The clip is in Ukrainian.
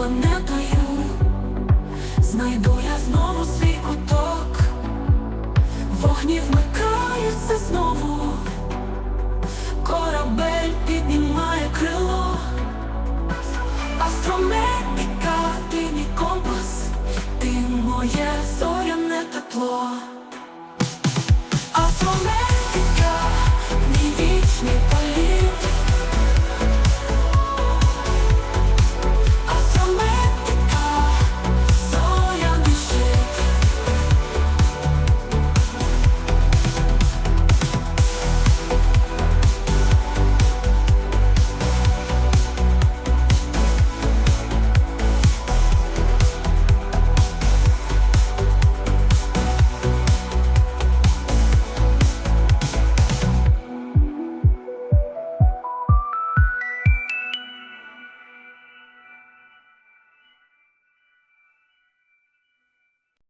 планетою, знайду я знову свій куток, вогні вмикаються знову, корабель піднімає крило, астрометика, ти мій компас, ти моє зоряне тепло.